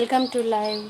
Welcome to live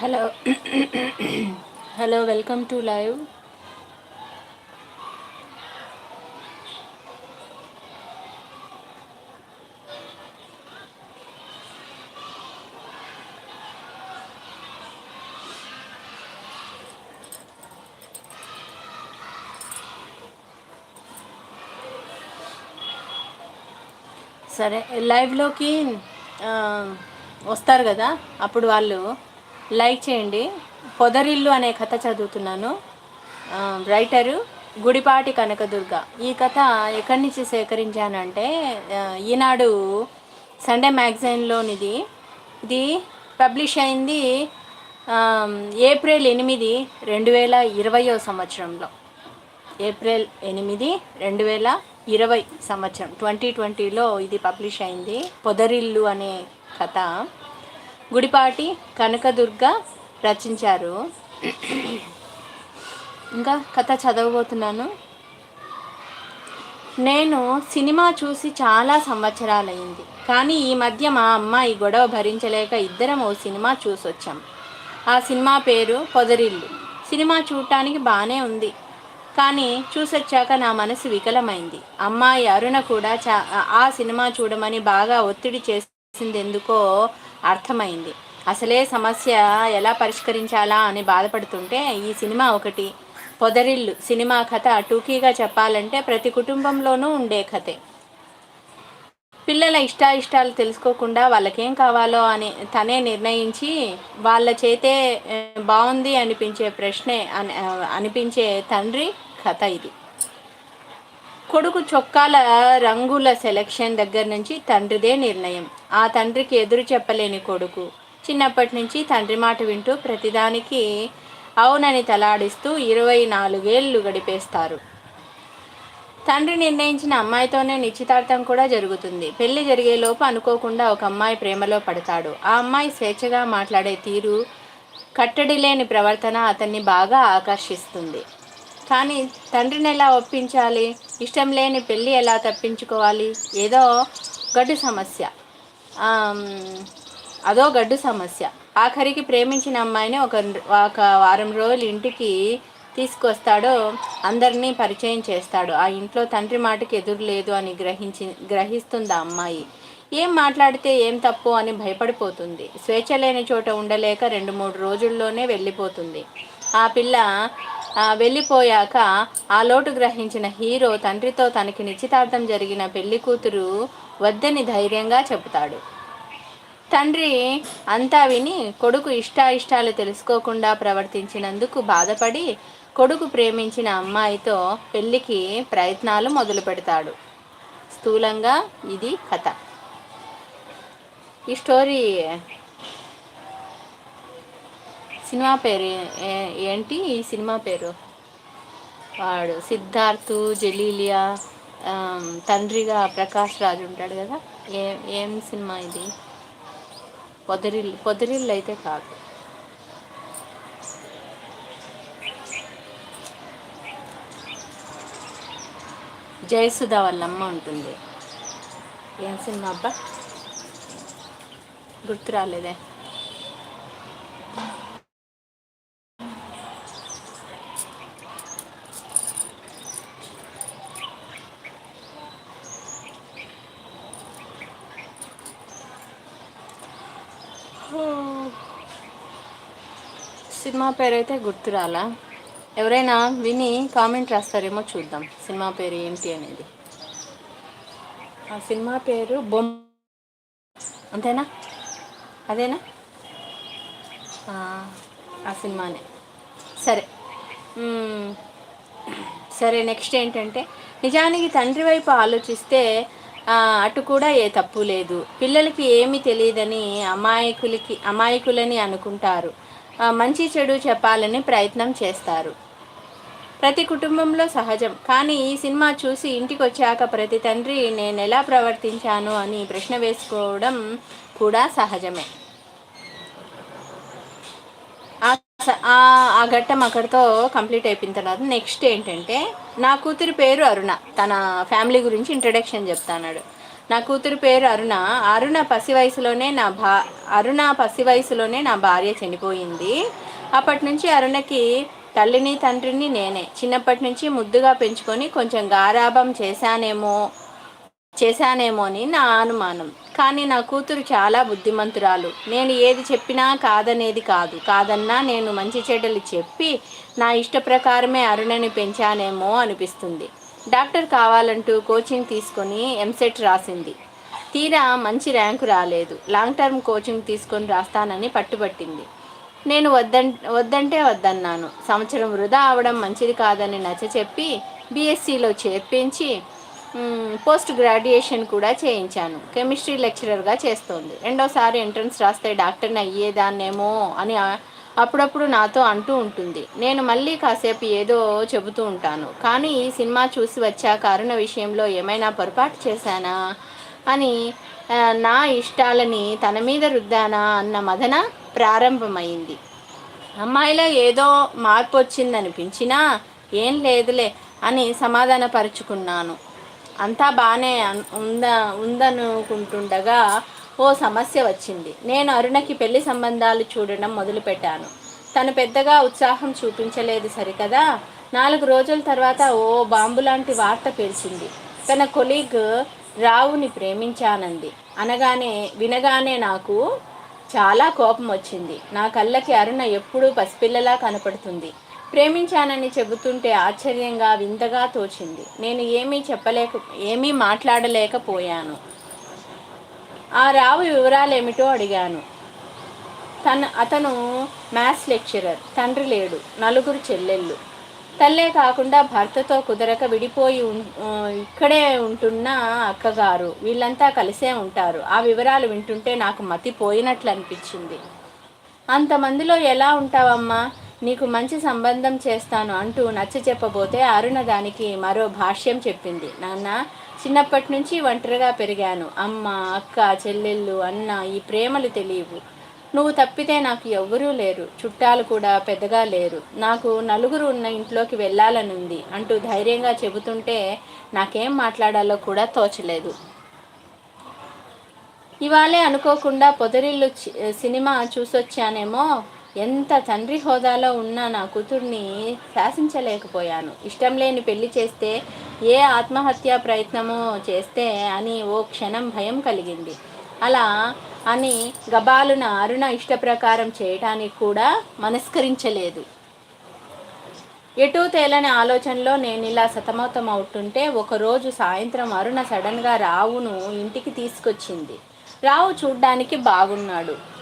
hello hello welcome to live. సరే లైవ్లోకి వస్తారు కదా అప్పుడు వాళ్ళు లైక్ చేయండి. పొదరిల్లు అనే కథ చదువుతున్నాను. రైటరు గుడిపాటి కనకదుర్గ. ఈ కథ ఎక్కడి నుంచి సేకరించానంటే ఈనాడు సండే మ్యాగజైన్లోనిది. ఇది పబ్లిష్ అయింది ఏప్రిల్ ఎనిమిది రెండు వేల ఇరవయో సంవత్సరంలో. ఏప్రిల్ ఎనిమిది రెండు వేల ఇరవై సంవత్సరం ట్వంటీ ట్వంటీలో ఇది పబ్లిష్ అయింది. పొదరిల్లు అనే కథ. గుడిపాటి కనకదుర్గ రచించారు. ఇంకా కథ చదవబోతున్నాను. నేను సినిమా చూసి చాలా సంవత్సరాలైంది. కానీ ఈ మధ్య మా అమ్మాయి గొడవ భరించలేక ఇద్దరం ఓ సినిమా చూసొచ్చాం. ఆ సినిమా పేరు పొదరిల్లు. సినిమా చూడటానికి బాగానే ఉంది. కానీ చూసొచ్చాక నా మనసు వికలమైంది. అమ్మాయి అరుణ కూడా చా ఆ సినిమా చూడమని బాగా ఒత్తిడి చేసింది ఎందుకో అర్థమైంది. అసలే సమస్య ఎలా పరిష్కరించాలా అని బాధపడుతుంటే ఈ సినిమా ఒకటి. పొదరిల్లు సినిమా కథ టూకీగా చెప్పాలంటే ప్రతి కుటుంబంలోనూ ఉండే కథే. పిల్లల ఇష్టాయిష్టాలు తెలుసుకోకుండా వాళ్ళకేం కావాలో అని తనే నిర్ణయించి వాళ్ళ చేతే బాగుంది అనిపించే ప్రశ్నే అని అనిపించే తండ్రి కథ ఇది. కొడుకు చొక్కాల రంగుల సెలక్షన్ దగ్గర నుంచి తండ్రిదే నిర్ణయం. ఆ తండ్రికి ఎదురు చెప్పలేని కొడుకు. చిన్నప్పటి నుంచి తండ్రి మాట వింటూ ప్రతిదానికి అవునని తలాడిస్తూ ఇరవై నాలుగేళ్ళు గడిపేస్తారు. తండ్రి నిర్ణయించిన అమ్మాయితోనే నిశ్చితార్థం కూడా జరుగుతుంది. పెళ్ళి జరిగేలోపు అనుకోకుండా ఒక అమ్మాయి ప్రేమలో పడతాడు. ఆ అమ్మాయి స్వేచ్ఛగా మాట్లాడే తీరు కట్టడి లేని ప్రవర్తన అతన్ని బాగా ఆకర్షిస్తుంది. కానీ తండ్రిని ఎలా ఒప్పించాలి? ఇష్టం లేని పెళ్ళి ఎలా తప్పించుకోవాలి? ఏదో గడ్డు సమస్య. అదో గడ్డు సమస్య. ఆఖరికి ప్రేమించిన అమ్మాయిని ఒక ఒక వారం రోజులు ఇంటికి తీసుకొస్తాడో అందరినీ పరిచయం చేస్తాడు. ఆ ఇంట్లో తండ్రి మాటకి ఎదురు లేదు అని గ్రహించి గ్రహిస్తుంది ఆ అమ్మాయి. ఏం మాట్లాడితే ఏం తప్పు అని భయపడిపోతుంది. స్వేచ్ఛ లేని చోట ఉండలేక రెండు మూడు రోజుల్లోనే వెళ్ళిపోతుంది. ఆ పిల్ల వెళ్ళిపోయాక ఆ లోటు గ్రహించిన హీరో తండ్రితో తనకి నిశ్చితార్థం జరిగిన పెళ్ళి కూతురు వద్దని ధైర్యంగా చెబుతాడు. తండ్రి అంతా విని కొడుకు ఇష్టాయిష్టాలు తెలుసుకోకుండా ప్రవర్తించినందుకు బాధపడి కొడుకు ప్రేమించిన అమ్మాయితో పెళ్ళికి ప్రయత్నాలు మొదలు పెడతాడు. స్థూలంగా ఇది కథ. ఈ స్టోరీ సినిమా పేరు ఏ- ఏంటి? ఈ సినిమా పేరు? వాడు సిద్ధార్థు జలీలియా తండ్రిగా ప్రకాష్ రాజు ఉంటాడు కదా? ఏ ఏం సినిమా ఇది? పొదరిల్లు పొదరిల్లు అయితే కాదు. జయసుధ వాళ్ళ అమ్మ ఉంటుంది. ఏం సినిమా అబ్బా? గుర్తు రాలేదే సినిమా పేరు అయితే గుర్తురాలా. ఎవరైనా విని కామెంట్ రాస్తారేమో చూద్దాం. సినిమా పేరు ఏంటి అనేది. ఆ సినిమా పేరు బొమ్మ అంతేనా? అదేనా? ఆ, సినిమానే. సరే. సరే నెక్స్ట్ ఏంటంటే నిజానికి తండ్రి వైపు ఆలోచిస్తే అటు కూడా ఏ తప్పు లేదు. పిల్లలకి ఏమీ తెలియదని అమాయకులకి అమాయకులని అనుకుంటారు. మంచి చెడు చెప్పాలని ప్రయత్నం చేస్తారు. ప్రతి కుటుంబంలో సహజం. కానీ ఈ సినిమా చూసి ఇంటికి వచ్చాక ప్రతి తండ్రి నేను ఎలా ప్రవర్తించాను? అని ప్రశ్న వేసుకోవడం కూడా సహజమే. ఆ ఘట్టం అక్కడితో కంప్లీట్ అయిపోయిన తర్వాత నెక్స్ట్ ఏంటంటే నా కూతురి పేరు అరుణ. తన ఫ్యామిలీ గురించి ఇంట్రడక్షన్ చెప్తాన్నాడు. నా కూతురు పేరు అరుణ. అరుణ పసి వయసులోనే నా భా అరుణ పసి వయసులోనే నా భార్య చనిపోయింది. అప్పటి నుంచి అరుణకి తల్లిని తండ్రిని నేనే. చిన్నప్పటి నుంచి ముద్దుగా పెంచుకొని కొంచెం గారాభం చేశానేమో చేశానేమో అని నా అనుమానం. కానీ నా కూతురు చాలా బుద్ధిమంతురాలు. నేను ఏది చెప్పినా కాదనేది కాదు. కాదన్నా నేను మంచి చెడ్డలు చెప్పి నా ఇష్ట ప్రకారమే అరుణని పెంచానేమో అనిపిస్తుంది. డాక్టర్ కావాలంటూ కోచింగ్ తీసుకొని ఎంసెట్ రాసింది. తీరా మంచి ర్యాంకు రాలేదు. లాంగ్ టర్మ్ కోచింగ్ తీసుకొని రాస్తానని పట్టుబట్టింది. నేను వద్దం వద్దంటే వద్దన్నాను. సంవత్సరం వృధా అవడం మంచిది కాదని నచ్చ చెప్పి బీఎస్సీలో చేర్పించి పోస్ట్ గ్రాడ్యుయేషన్ కూడా చేయించాను. కెమిస్ట్రీ లెక్చరర్గా చేస్తోంది. రెండోసారి ఎంట్రన్స్ రాస్తే డాక్టర్ని అయ్యేదాన్నేమో అని అప్పుడప్పుడు నాతో అంటూ ఉంటుంది. నేను మళ్ళీ కాసేపు ఏదో చెబుతూ ఉంటాను. కానీ ఈ సినిమా చూసి వచ్చాక అరుణ విషయంలో ఏమైనా పొరపాటు చేశానా? అని నా ఇష్టాలని తన మీద రుద్దానా? అన్న మదన ప్రారంభమైంది. అమ్మాయిలో ఏదో మార్పు వచ్చిందనిపించినా ఏం లేదులే అని సమాధానపరుచుకున్నాను. అంతా బాగానే ఉందా ఉందనుకుంటుండగా ఓ సమస్య వచ్చింది. నేను అరుణకి పెళ్ళి సంబంధాలు చూడడం మొదలుపెట్టాను. తను పెద్దగా ఉత్సాహం చూపించలేదు సరికదా? నాలుగు రోజుల తర్వాత ఓ బాంబు లాంటి వార్త పిలిచింది. తన కొలీగ్ రావుని ప్రేమించానంది. అనగానే వినగానే నాకు చాలా కోపం వచ్చింది. నా కళ్ళకి అరుణ ఎప్పుడూ పసిపిల్లలా కనపడుతుంది. ప్రేమించానని చెబుతుంటే ఆశ్చర్యంగా వింతగా తోచింది. నేను ఏమీ చెప్పలేక ఏమీ మాట్లాడలేకపోయాను. ఆ రావు వివరాలు ఏమిటో అడిగాను. తన అతను మ్యాథ్స్ లెక్చరర్ తండ్రి లేడు నలుగురు చెల్లెళ్ళు. తల్లే కాకుండా భర్తతో కుదరక విడిపోయి ఇక్కడే ఉంటున్న అక్కగారు వీళ్ళంతా కలిసే ఉంటారు. ఆ వివరాలు వింటుంటే నాకు మతి పోయినట్లు అనిపించింది అంతమందిలో ఎలా ఉంటావమ్మా? నీకు మంచి సంబంధం చేస్తాను అంటూ నచ్చ చెప్పబోతే అరుణ దానికి మరో భాష్యం చెప్పింది. నాన్న చిన్నప్పటి నుంచి ఒంటరిగా పెరిగాను. అమ్మ అక్క చెల్లెళ్ళు అన్న ఈ ప్రేమలు తెలియవు. నువ్వు తప్పితే నాకు ఎవ్వరూ లేరు. చుట్టాలు కూడా పెద్దగా లేరు. నాకు నలుగురు ఉన్న ఇంట్లోకి వెళ్ళాలనుంది అంటూ ధైర్యంగా చెబుతుంటే నాకేం మాట్లాడాలో కూడా తోచలేదు. ఇవాళే అనుకోకుండా పొదరిల్లు చి- సినిమా చూసొచ్చానేమో ఎంత తండ్రి హోదాలో ఉన్న నా కూతుర్ని శాసించలేకపోయాను. ఇష్టం లేని పెళ్ళి చేస్తే ఏ ఆత్మహత్య ప్రయత్నమో చేస్తే అని ఓ క్షణం భయం కలిగింది. అలా అని గబాలున అరుణ ఇష్టప్రకారం చేయటానికి కూడా మనస్కరించలేదు. ఎటూ తేలని ఆలోచనలో నేను ఇలా సతమతం అవుతుంటే ఒకరోజు సాయంత్రం అరుణ సడన్గా రావును ఇంటికి తీసుకొచ్చింది. రావు చూడ్డానికి బాగున్నాడు.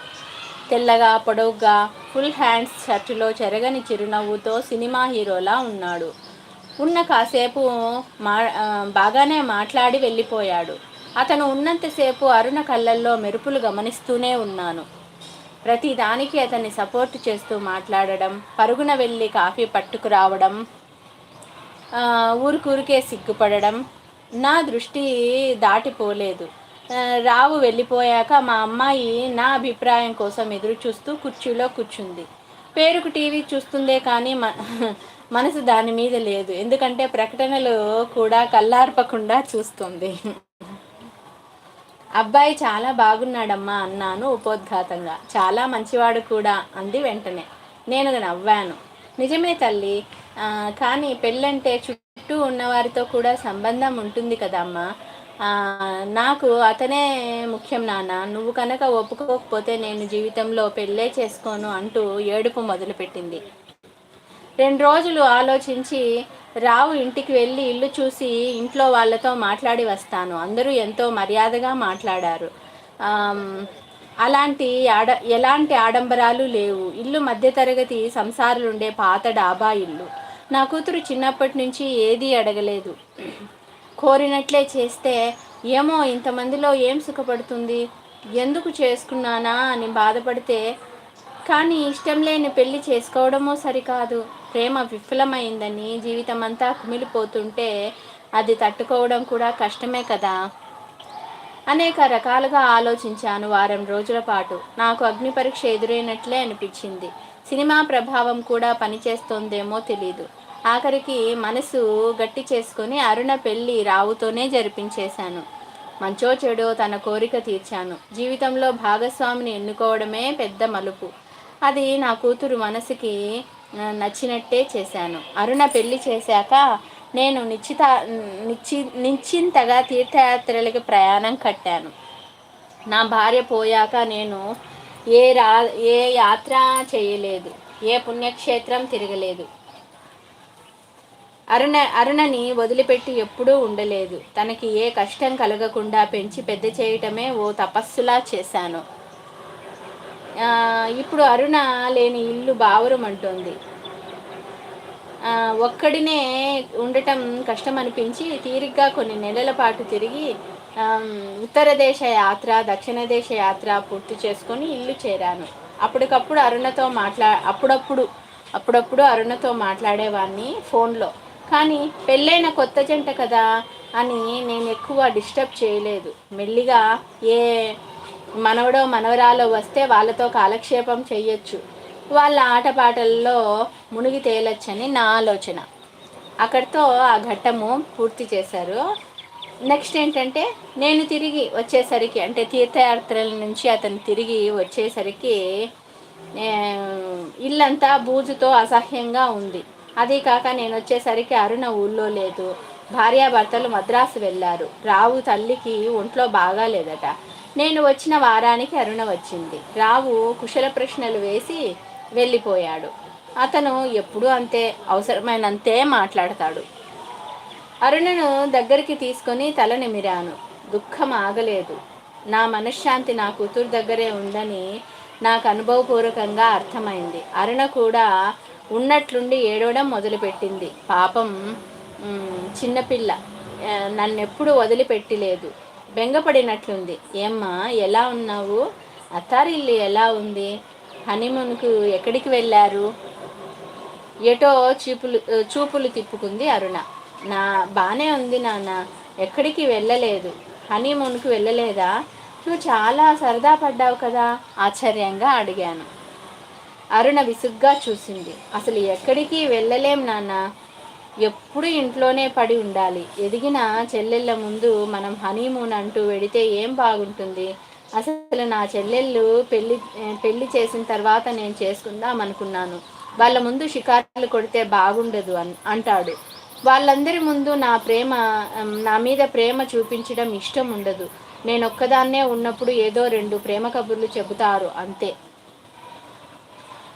తెల్లగా పొడవుగా ఫుల్ హ్యాండ్స్ షర్టులో చెరగని చిరునవ్వుతో సినిమా హీరోలా ఉన్నాడు. ఉన్న కాసేపు మా బాగానే మాట్లాడి వెళ్ళిపోయాడు. అతను ఉన్నంతసేపు అరుణ కళ్ళల్లో మెరుపులు గమనిస్తూనే ఉన్నాను. ప్రతి దానికి అతన్ని సపోర్ట్ చేస్తూ మాట్లాడడం పరుగున వెళ్ళి కాఫీ పట్టుకురావడం ఊరికూరికే సిగ్గుపడడం నా దృష్టి దాటిపోలేదు. రావు వెళ్ళిపోయాక మా అమ్మాయి నా అభిప్రాయం కోసం ఎదురు చూస్తూ కుర్చీలో కూర్చుంది. పేరుకు టీవీ చూస్తుందే కానీ మ మనసు దాని మీద లేదు. ఎందుకంటే ప్రకటనలు కూడా కల్లార్పకుండా చూస్తుంది. అబ్బాయి చాలా బాగున్నాడమ్మా అన్నాను ఉపోద్ఘాతంగా. చాలా మంచివాడు కూడా అంది వెంటనే. నేను నవ్వాను. నిజమే తల్లి. కానీ పెళ్ళంటే చుట్టూ ఉన్నవారితో కూడా సంబంధం ఉంటుంది కదమ్మా. నాకు అతనే ముఖ్యం నాన్న. నువ్వు కనుక ఒప్పుకోకపోతే నేను జీవితంలో పెళ్ళే చేసుకోను అంటూ ఏడుపు మొదలుపెట్టింది. రెండు రోజులు ఆలోచించి రావు ఇంటికి వెళ్ళి ఇల్లు చూసి ఇంట్లో వాళ్ళతో మాట్లాడి వస్తాను. అందరూ ఎంతో మర్యాదగా మాట్లాడారు. అలాంటి ఆడ ఎలాంటి ఆడంబరాలు లేవు. ఇల్లు మధ్యతరగతి సంసారులుండే పాత డాబా ఇల్లు. నా కూతురు చిన్నప్పటి నుంచి ఏదీ అడగలేదు. కోరినట్లే చేస్తే ఏమో ఇంతమందిలో ఏం సుఖపడుతుంది? ఎందుకు చేసుకున్నానా అని బాధపడితే కానీ ఇష్టం లేని పెళ్ళి చేసుకోవడమో సరికాదు. ప్రేమ విఫలమైందని జీవితం అంతా కుమిలిపోతుంటే అది తట్టుకోవడం కూడా కష్టమే కదా? అనేక రకాలుగా ఆలోచించాను వారం రోజుల పాటు. నాకు అగ్ని పరీక్ష ఎదురైనట్లే అనిపించింది. సినిమా ప్రభావం కూడా పనిచేస్తోందేమో తెలీదు. ఆఖరికి మనసు గట్టి చేసుకొని అరుణ పెళ్ళి రావుతోనే జరిపించేశాను. మంచో చెడో తన కోరిక తీర్చాను. జీవితంలో భాగస్వామిని ఎన్నుకోవడమే పెద్ద మలుపు. అది నా కూతురు మనసుకి నచ్చినట్టే చేశాను. అరుణ పెళ్ళి చేశాక నేను నిశ్చిత నిశ్చి నిశ్చింతగా తీర్థయాత్రలకి ప్రయాణం కట్టాను. నా భార్య పోయాక నేను ఏ రా ఏ యాత్ర చేయలేదు. ఏ పుణ్యక్షేత్రం తిరగలేదు. అరుణ అరుణని వదిలిపెట్టి ఎప్పుడూ ఉండలేదు. తనకి ఏ కష్టం కలగకుండా పెంచి పెద్ద చేయటమే ఓ తపస్సులా చేశాను. ఇప్పుడు అరుణ లేని ఇల్లు బావురమంటోంది. అంటుంది ఒక్కడినే ఉండటం కష్టం అనిపించి తీరిగ్గా కొన్ని నెలల పాటు తిరిగి ఉత్తర దేశ యాత్ర దక్షిణ దేశ యాత్ర పూర్తి చేసుకొని ఇల్లు చేరాను. అప్పటికప్పుడు అరుణతో మాట్లా అప్పుడప్పుడు అప్పుడప్పుడు అరుణతో మాట్లాడేవాడిని ఫోన్లో. కానీ పెళ్ళైన కొత్త జంట కదా అని నేను ఎక్కువ డిస్టర్బ్ చేయలేదు. మెల్లిగా ఏ మనవడో మనవరాలో వస్తే వాళ్ళతో కాలక్షేపం చేయొచ్చు వాళ్ళ ఆటపాటల్లో మునిగి తేలొచ్చని నా ఆలోచన. అక్కడితో ఆ ఘట్టము పూర్తి చేశారు. నెక్స్ట్ ఏంటంటే నేను తిరిగి వచ్చేసరికి అంటే తీర్థయాత్రల నుంచి అతను తిరిగి వచ్చేసరికి ఇల్లంతా బూజుతో అసహ్యంగా ఉంది. అదీ కాక నేను వచ్చేసరికి అరుణ ఊళ్ళో లేదు. భార్యాభర్తలు మద్రాసు వెళ్ళారు. రావు తల్లికి ఒంట్లో బాగాలేదట నేను వచ్చిన వారానికి అరుణ వచ్చింది. రావు కుశల ప్రశ్నలు వేసి వెళ్ళిపోయాడు. అతను ఎప్పుడూ అంతే అవసరమైనంతే మాట్లాడతాడు. అరుణను దగ్గరికి తీసుకొని తల నిమిరాను. దుఃఖం ఆగలేదు. నా మనశ్శాంతి నా కూతురు దగ్గరే ఉందని నాకు అనుభవపూర్వకంగా అర్థమైంది. అరుణ కూడా ఉన్నట్లుండి ఏడవడం మొదలుపెట్టింది. పాపం చిన్నపిల్ల నన్నెప్పుడు వదిలిపెట్టలేదు. బెంగపడినట్లుంది. ఏమ్మా ఎలా ఉన్నావు? అత్తారిల్లు ఎలా ఉంది? హనీమూన్కు ఎక్కడికి వెళ్ళారు? ఎటో చూపులు చూపులు తిప్పుకుంది అరుణ. నా బాగానే ఉంది నాన్న. ఎక్కడికి వెళ్ళలేదు. హనీమూన్కు వెళ్ళలేదా? నువ్వు చాలా సరదా పడ్డావు కదా? ఆశ్చర్యంగా అడిగాను. అరుణ విసుగ్గా చూసింది. అసలు ఎక్కడికి వెళ్ళలేం నాన్న. ఎప్పుడు ఇంట్లోనే పడి ఉండాలి. ఎదిగిన చెల్లెళ్ళ ముందు మనం హనీమూన్ అంటూ వెడితే ఏం బాగుంటుంది? అసలు నా చెల్లెళ్ళు పెళ్ళి పెళ్ళి చేసిన తర్వాత నేను చేసుకుందాం అనుకున్నాను. వాళ్ళ ముందు షికార్లు కొడితే బాగుండదు అన్ అంటాడు. వాళ్ళందరి ముందు నా ప్రేమ నా మీద ప్రేమ చూపించడం ఇష్టం ఉండదు. నేను ఒక్కదాన్నే ఉన్నప్పుడు ఏదో రెండు ప్రేమ కబుర్లు చెబుతారు అంతే.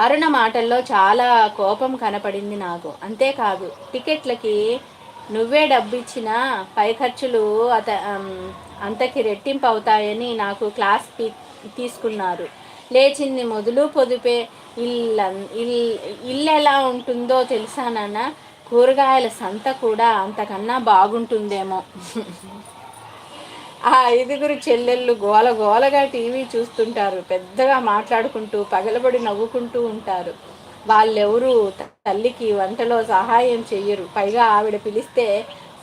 అరుణ మాటల్లో చాలా కోపం కనపడింది నాకు. అంతేకాదు టికెట్లకి నువ్వే డబ్బు పై ఖర్చులు అత అంతకి రెట్టింపు అవుతాయని నాకు క్లాస్ తీసుకున్నారు. లేచింది మొదలు పొదుపే ఇల్లు ఇల్ ఇల్లు ఎలా ఉంటుందో తెలుసానన్న కూరగాయల సంత కూడా అంతకన్నా బాగుంటుందేమో. ఆ ఐదుగురు చెల్లెళ్ళు గోల గోలగా టీవీ చూస్తుంటారు. పెద్దగా మాట్లాడుకుంటూ పగలబడి నవ్వుకుంటూ ఉంటారు. వాళ్ళెవరూ తల్లికి వంటలో సహాయం చెయ్యరు. పైగా ఆవిడ పిలిస్తే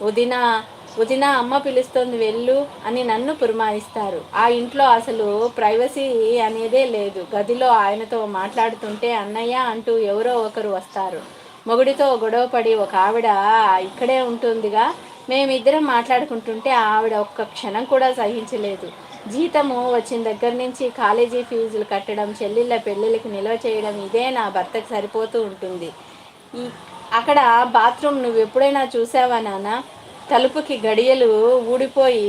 వదిన వదిన అమ్మ పిలుస్తోంది వెళ్ళు అని నన్ను పురమాయిస్తారు. ఆ ఇంట్లో అసలు ప్రైవసీ అనేదే లేదు. గదిలో ఆయనతో మాట్లాడుతుంటే అన్నయ్య అంటూ ఎవరో ఒకరు వస్తారు. మొగుడితో గొడవపడి ఒక ఆవిడ ఇక్కడే ఉంటుందిగా మేమిద్దరం మాట్లాడుకుంటుంటే ఆవిడ ఒక్క క్షణం కూడా సహించలేదు. జీతము వచ్చిన దగ్గర నుంచి కాలేజీ ఫీజులు కట్టడం చెల్లిళ్ళ పెళ్ళిళ్ళకి నిల్వ చేయడం ఇదే నా భర్తకు సరిపోతూ ఉంటుంది. ఈ అక్కడ బాత్రూమ్ నువ్వు ఎప్పుడైనా చూసావా నాన్న? తలుపుకి గడియలు ఊడిపోయి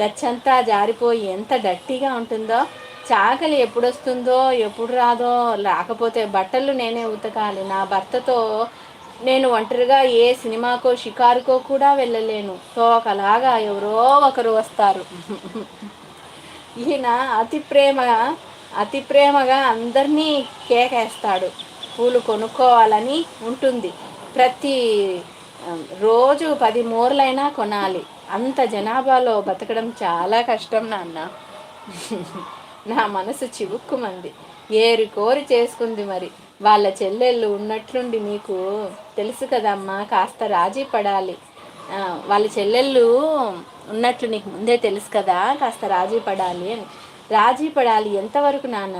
గచ్చంతా జారిపోయి ఎంత డట్టిగా ఉంటుందో. చాకలి ఎప్పుడొస్తుందో ఎప్పుడు రాదో రాకపోతే బట్టలు నేనే ఉతకాలి. నా భర్తతో నేను ఒంటరిగా ఏ సినిమాకో షికారుకో కూడా వెళ్ళలేను. తోకలాగా ఎవరో ఒకరు వస్తారు. ఈయన అతి ప్రేమ అతి ప్రేమగా అందరినీ కేకేస్తాడు. పూలు కొనుక్కోవాలని ఉంటుంది. ప్రతి రోజు పది మూరలైనా కొనాలి. అంత జనాభాలో బతకడం చాలా కష్టం నాన్న. నా మనసు చివుక్కుమంది. ఏరి కోరి చేసుకుంది మరి. వాళ్ళ చెల్లెళ్ళు ఉన్నట్లుండి నీకు తెలుసు కదమ్మా కాస్త రాజీ పడాలి. వాళ్ళ చెల్లెళ్ళు ఉన్నట్లు నీకు ముందే తెలుసు కదా కాస్త రాజీ పడాలి అని. రాజీ పడాలి ఎంతవరకు నాన్న?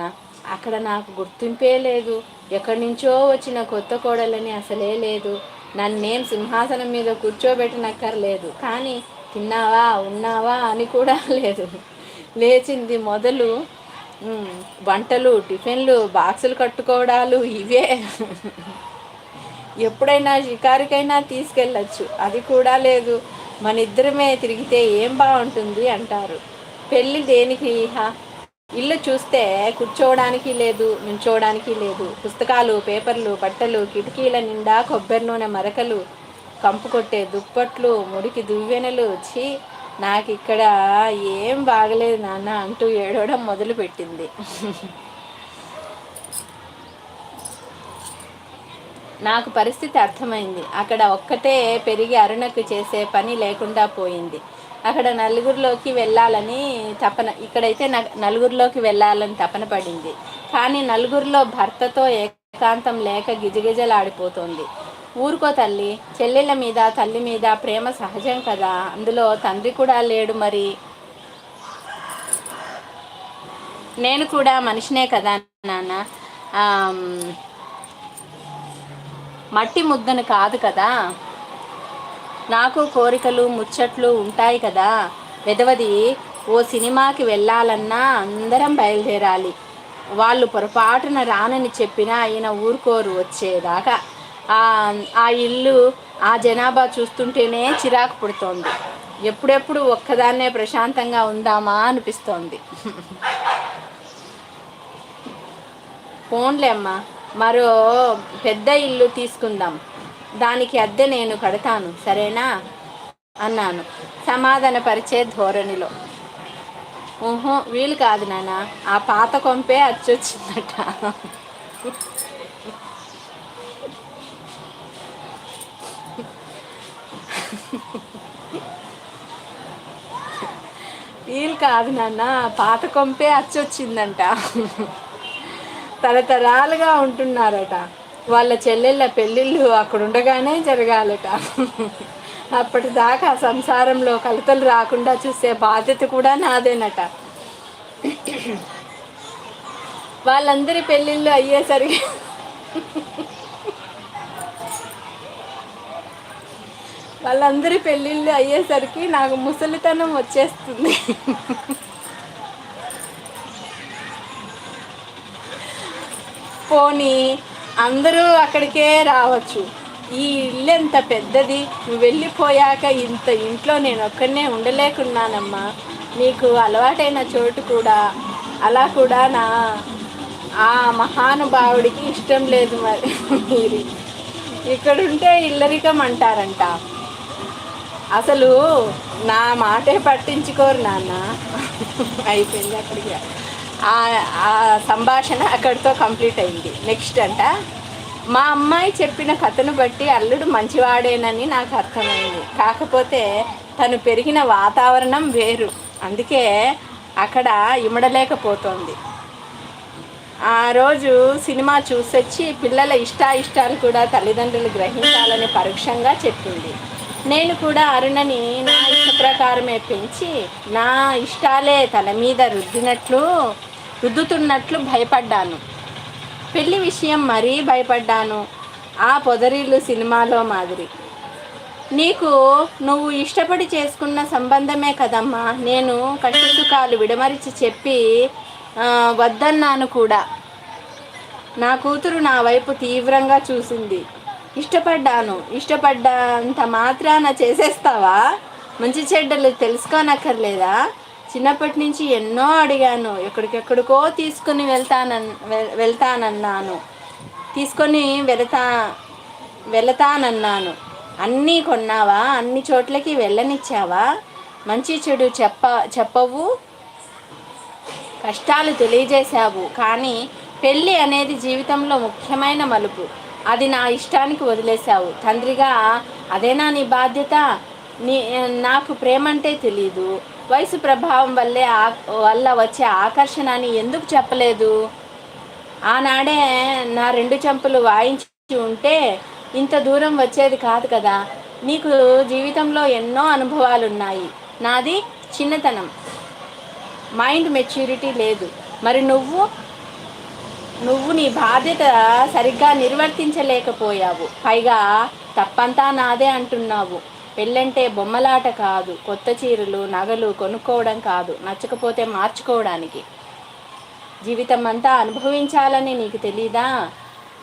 అక్కడ నాకు గుర్తింపే లేదు. ఎక్కడి నుంచో వచ్చిన కొత్త కోడలని అసలే లేదు. నన్నేం సింహాసనం మీద కూర్చోబెట్టనక్కర్లేదు. కానీ తిన్నావా ఉన్నావా అని కూడా లేదు. లేచింది మొదలు వంటలు టిఫిన్లు బాక్సులు కట్టుకోవడాలు ఇవే. ఎప్పుడైనా షికారికైనా తీసుకెళ్ళచ్చు. అది కూడా లేదు. మన ఇద్దరమే తిరిగితే ఏం బాగుంటుంది అంటారు. పెళ్ళి దేనికి? హా. ఇల్లు చూస్తే కూర్చోవడానికి లేదు నుంచోవడానికి లేదు. పుస్తకాలు పేపర్లు బట్టలు కిటికీల నిండా కొబ్బరి నూనె మరకలు కంపు కొట్టే దుప్పట్లు ముడికి దువ్వెనలు వచ్చి నాకు ఇక్కడ ఏం బాగలేదు నాన్న అంటూ ఏడవడం మొదలుపెట్టింది. నాకు పరిస్థితి అర్థమైంది. అక్కడ ఒక్కటే పెరిగి అరుణకు చేసే పని లేకుండా పోయింది. అక్కడ నలుగురిలోకి వెళ్ళాలని తపన ఇక్కడైతే నలుగురిలోకి వెళ్ళాలని తపన పడింది. కానీ నలుగురిలో భర్తతో ఏకాంతం లేక గిజగిజలాడిపోతుంది. ఊరుకో తల్లి చెల్లెళ్ళ మీద తల్లి మీద ప్రేమ సహజం కదా. అందులో తండ్రి కూడా లేడు మరి. నేను కూడా మనిషినే కదా నాన్న. మట్టి ముద్దను కాదు కదా. నాకు కోరికలు ముచ్చట్లు ఉంటాయి కదా. వెదవది ఓ సినిమాకి వెళ్ళాలన్నా అందరం బయలుదేరాలి. వాళ్ళు పొరపాటున రానని చెప్పినా ఆయన ఊరుకోరు వచ్చేదాకా. ఆ ఇల్లు ఆ జనాభా చూస్తుంటేనే చిరాకు పుడుతోంది. ఎప్పుడెప్పుడు ఒక్కదాన్నే ప్రశాంతంగా ఉందామా అనిపిస్తోంది. ఫోన్లే అమ్మా. మరో పెద్ద ఇల్లు తీసుకుందాం. దానికి అద్దె నేను కడతాను సరేనా? అన్నాను. సమాధానపరిచే ధోరణిలో. ఊహో వీలు కాదు నాన్న. ఆ పాత కొంపే అచ్చొచ్చిందట. వీలు కాదు నాన్న పాత కొంపే అచ్చొచ్చిందంట. తరతరాలుగా ఉంటున్నారట. వాళ్ళ చెల్లెళ్ళ పెళ్ళిళ్ళు అక్కడ ఉండగానే జరగాలట. అప్పటిదాకా సంసారంలో కలతలు రాకుండా చూసే బాధ్యత కూడా నాదేనట. వాళ్ళందరి పెళ్ళిళ్ళు అయ్యేసరికి వాళ్ళందరి పెళ్ళిళ్ళు అయ్యేసరికి నాకు ముసలితనం వచ్చేస్తుంది. పోనీ అందరూ అక్కడికే రావచ్చు. ఈ ఇల్లు ఎంత పెద్దది? నువ్వు వెళ్ళిపోయాక ఇంత ఇంట్లో నేను ఒక్కనే ఉండలేకున్నానమ్మా. నీకు అలవాటైన చోటు కూడా అలా కూడా నా ఆ మహానుభావుడికి ఇష్టం లేదు మరి. మీరు ఇక్కడుంటే ఇల్లరికం అంటారంట. అసలు నా మాటే పట్టించుకోరు నాన్న. అయిపోయింది అక్కడికి. ఆ సంభాషణ అక్కడితో కంప్లీట్ అయింది. నెక్స్ట్ అంట మా అమ్మాయి చెప్పిన కథను బట్టి అల్లుడు మంచివాడేనని నాకు అర్థమైంది. కాకపోతే తను పెరిగిన వాతావరణం వేరు. అందుకే అక్కడ ఇమడలేకపోతోంది. ఆ రోజు సినిమా చూసొచ్చి పిల్లల ఇష్టాయిష్టాలు కూడా తల్లిదండ్రులు గ్రహించాలని పరోక్షంగా చెప్పింది. నేను కూడా అరుణని నా ఇష్ట ప్రకారమే పెంచి నా ఇష్టాలే తల మీద రుద్దినట్లు రుద్దుతున్నట్లు భయపడ్డాను. పెళ్ళి విషయం మరీ భయపడ్డాను. ఆ పొదరిల్లు సినిమాలో మాదిరి. నీకు నువ్వు ఇష్టపడి చేసుకున్న సంబంధమే కదమ్మా. నేను కష్టసుఖాలు విడమరిచి చెప్పి వద్దన్నాను కూడా. నా కూతురు నా వైపు తీవ్రంగా చూసింది. ఇష్టపడ్డాను. ఇష్టపడ్డంత మాత్రాన చేసేస్తావా? మంచి చెడ్డలు తెలుసుకోనక్కర్లేదా? చిన్నప్పటి నుంచి ఎన్నో అడిగాను. ఎక్కడికెక్కడికో తీసుకుని వెళ్తానన్ వె- వెళ్తానన్నాను. తీసుకొని వెళతా వెళతానన్నాను. అన్నీ కొన్నావా? అన్ని చోట్లకి వెళ్ళనిచ్చావా? మంచి చెడు చెప్ప చెప్పవు. కష్టాలు తెలియజేశావు. కానీ పెళ్ళి అనేది జీవితంలో ముఖ్యమైన మలుపు. అది నా ఇష్టానికి వదిలేశావు. తండ్రిగా అదేనా నీ బాధ్యత? నీ నాకు ప్రేమ అంటే తెలీదు. వయసు ప్రభావం వల్లే ఆ వల్ల వచ్చే ఆకర్షణ అని ఎందుకు చెప్పలేదు? ఆనాడే నా రెండు చెంపలు వాయించి ఉంటే ఇంత దూరం వచ్చేది కాదు కదా. నీకు జీవితంలో ఎన్నో అనుభవాలు ఉన్నాయి నాది చిన్నతనం. మైండ్ మెచ్యూరిటీ లేదు. మరి నువ్వు నువ్వు నీ బాధ్యత సరిగ్గా నిర్వర్తించలేకపోయావు. పైగా తప్పంతా నాదే అంటున్నావు. పెళ్ళంటే బొమ్మలాట కాదు కొత్త చీరలు నగలు కొనుక్కోవడం కాదు నచ్చకపోతే మార్చుకోవడానికి. జీవితం అంతా అనుభవించాలని నీకు తెలీదా?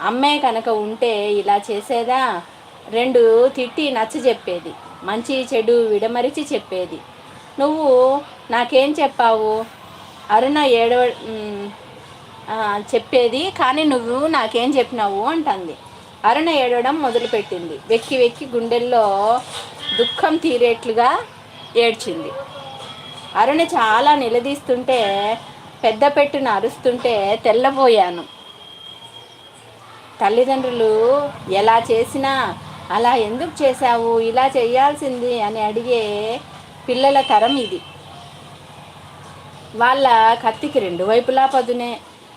అమ్మే కనుక ఉంటే ఇలా చేసేదా? రెండు తిట్టి నచ్చ చెప్పేది మంచి చెడు విడమరిచి చెప్పేది. నువ్వు నాకేం చెప్పావు? అరుణ ఏడవ చెప్పేది కానీ నువ్వు నాకేం చెప్పినావు అంటుంది. అరుణ ఏడవడం మొదలుపెట్టింది. వెక్కి వెక్కి గుండెల్లో దుఃఖం తీరేట్లుగా ఏడ్చింది. అరుణ చాలా నిలదీస్తుంటే పెద్ద పెట్టున అరుస్తుంటే తెల్లబోయాను. తల్లిదండ్రులు ఎలా చేసినా అలా ఎందుకు చేశావు? ఇలా చేయాల్సింది అని అడిగే పిల్లల తరం ఇది. వాళ్ళ కత్తికి రెండు వైపులా పదునే.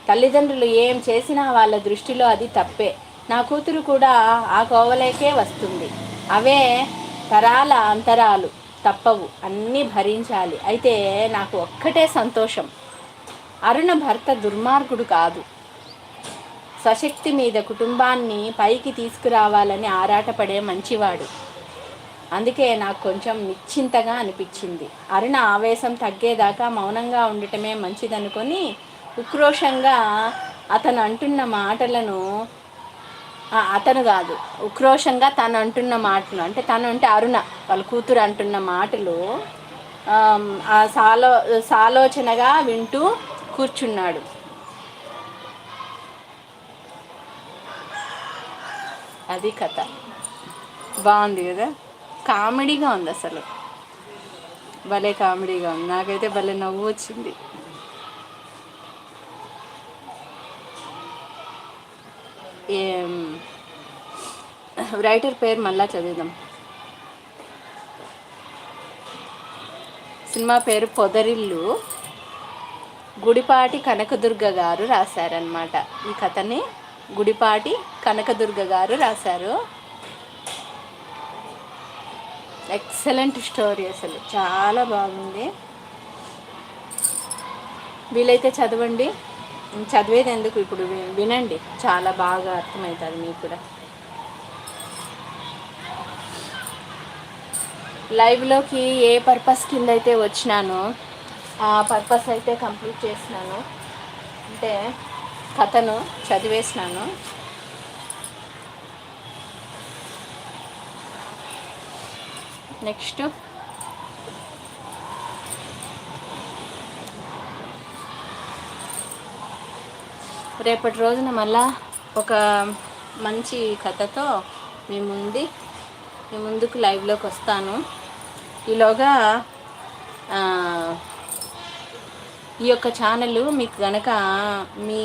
తల్లిదండ్రులు ఏం చేసినా వాళ్ళ దృష్టిలో అది తప్పే. నా కూతురు కూడా ఆ కోవలేకే వస్తుంది. అవే తరాల అంతరాలు తప్పవు. అన్నీ భరించాలి. అయితే నాకు ఒక్కటే సంతోషం. అరుణ భర్త దుర్మార్గుడు కాదు. సశక్తి మీద కుటుంబాన్ని పైకి తీసుకురావాలని ఆరాటపడే మంచివాడు. అందుకే నాకు కొంచెం నిశ్చింతగా అనిపించింది. అరుణ ఆవేశం తగ్గేదాకా మౌనంగా ఉండటమే మంచిదనుకొని ఉక్రోషంగా అతను అంటున్న మాటలను అతను కాదు ఉక్రోషంగా తను అంటున్న మాటలు అంటే తను అంటే అరుణ వాళ్ళ కూతురు అంటున్న మాటలు ఆ సాలో సాలోచనగా వింటూ కూర్చున్నాడు. అది కథ. బాగుంది కదా? కామెడీగా ఉంది అసలు. భలే కామెడీగా ఉంది. నాకైతే భలే నవ్వు వచ్చింది. రైటర్ పేరు మళ్ళా చదువుదాం సినిమా పేరు పొదరిల్లు. గుడిపాటి కనకదుర్గ గారు రాశారనమాట ఈ కథని గుడిపాటి కనకదుర్గ గారు రాశారు. ఎక్సలెంట్ స్టోరీ అసలు. చాలా బాగుంది. వీలైతే చదవండి. చదివేది ఎందుకు ఇప్పుడు? వి- వినండి. చాలా బాగా అర్థమవుతుంది మీకు కూడా లైవ్లోకి ఏ పర్పస్ కింద అయితే వచ్చినానో ఆ పర్పస్ అయితే కంప్లీట్ చేసినాను. అంటే కథను చదివేసినాను. నెక్స్ట్ రేపటి రోజున మళ్ళా ఒక మంచి కథతో మీ ముందు మీ ముందుకు లైవ్లోకి వస్తాను. ఈలోగా ఈ యొక్క ఛానల్ మీకు గనక మీ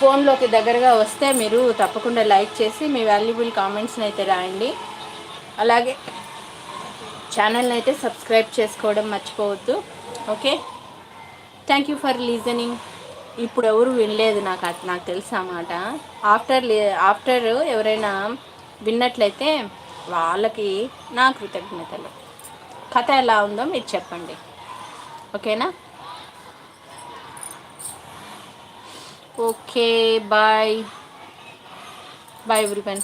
ఫోన్లోకి దగ్గరగా వస్తే మీరు తప్పకుండా లైక్ చేసి మీ వాల్యుబుల్ కామెంట్స్ని అయితే రాయండి. అలాగే ఛానల్ని అయితే సబ్స్క్రైబ్ చేసుకోవడం మర్చిపోవద్దు. Okay? Thank you for listening. ఇప్పుడు ఎవరు వినలేదు నాకు నాకు తెలుసు అన్నమాట ఆఫ్టర్ ఆఫ్టర్ ఎవరైనా విన్నట్లయితే వాళ్ళకి నా కృతజ్ఞతలు. కథ ఎలా ఉందో మీరు చెప్పండి. ఓకేనా? Okay bye. Bye everyone.